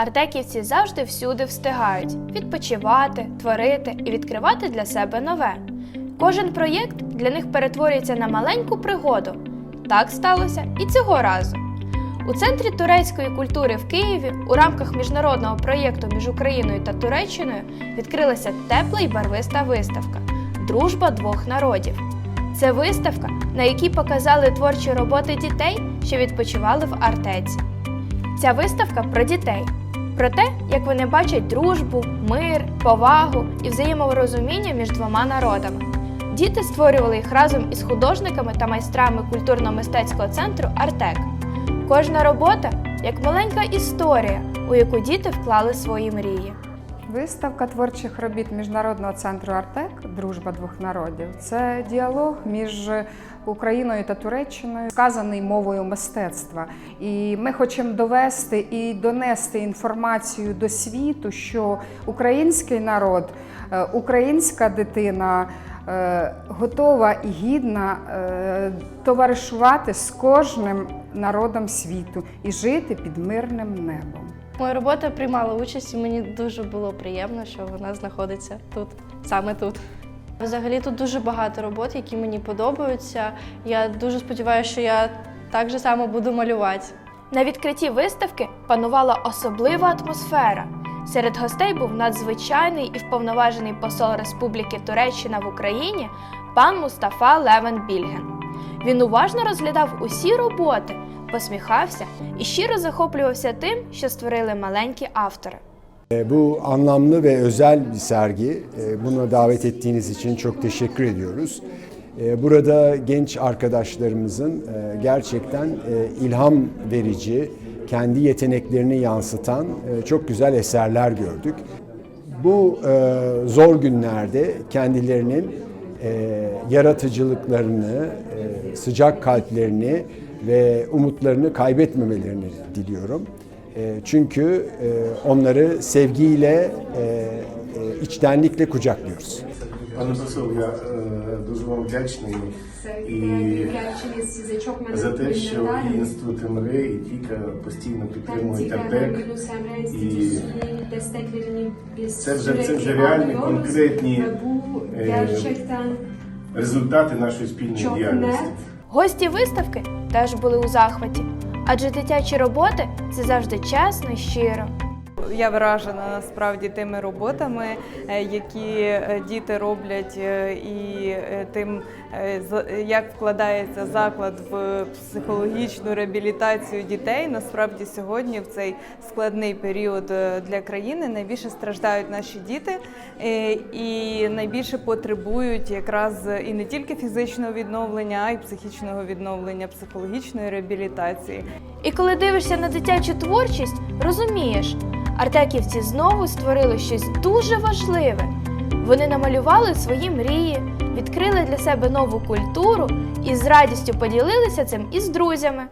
Артеківці завжди всюди встигають відпочивати, творити і відкривати для себе нове. Кожен проєкт для них перетворюється на маленьку пригоду. Так сталося і цього разу. У центрі турецької культури в Києві у рамках міжнародного проєкту між Україною та Туреччиною відкрилася тепла і барвиста виставка Дружба двох народів. Це виставка, на якій показали творчі роботи дітей, що відпочивали в Артеці. Ця виставка про дітей, про те, як вони бачать дружбу, мир, повагу і взаєморозуміння між двома народами. Діти створювали їх разом із художниками та майстрами культурно-мистецького центру Артек. Кожна робота як маленька історія, у яку діти вклали свої мрії. Виставка творчих робіт Міжнародного центру Артек Дружба двох народів це діалог між Україною та Туреччиною, сказаний мовою мистецтва. І ми хочемо довести і донести інформацію до світу, що український народ, е, українська дитина. е, Готова і гідна е, товаришувати з кожним народом світу і жити під мирним небом. Моя робота приймала участь, і мені дуже було приємно, що вона знаходиться тут, саме тут. Взагалі тут дуже багато робот, які мені подобаються. Я дуже сподіваюся, що я так же само буду малювати. На відкритті виставки панувала особлива атмосфера. Серед гостей був надзвичайний і вповноважений посол Республіки Туреччина в Україні пан Мустафа Левен Більген. Він уважно розглядав усі роботи, посміхався і щиро захоплювався тим, що створили маленькі автори. E, Bu anlamlı ve özel bir sergi. E, Buna davet ettiğiniz için çok teşekkür ediyoruz. E, Burada genç arkadaşlarımızın gerçekten ilham verici, kendi yeteneklerini yansıtan çok güzel eserler gördük. Bu zor günlerde kendilerinin yaratıcılıklarını, sıcak kalplerini ve umutlarını kaybetmemelerini diliyorum. E, Çünkü e, onları sevgiyle, e, e, içtenlikle kucaklıyoruz. Пане посол, я дуже вам вдячний і за за те, що і інститут МРЕ, і ТІКА постійно підтримують І biz Це вже- це вже реальні, конкретні, результати нашої спільної діяльності. Гості виставки теж були у захваті, адже дитячі роботи це завжди чесно і щиро. Я вражена насправді тими роботами, е, які е, діти роблять, е, і тим, як вкладається заклад в психологічну реабілітацію дітей. Насправді сьогодні в цей складний період для країни найбільше страждають наші діти і найбільше потребують якраз і не тільки фізичного відновлення, а й психічного відновлення, психологічної реабілітації. І коли дивишся на дитячу творчість, розумієш, артеківці знову створили щось дуже важливе. Вони намалювали свої мрії, відкрили для себе нову культуру і з радістю поділилися цим із друзями.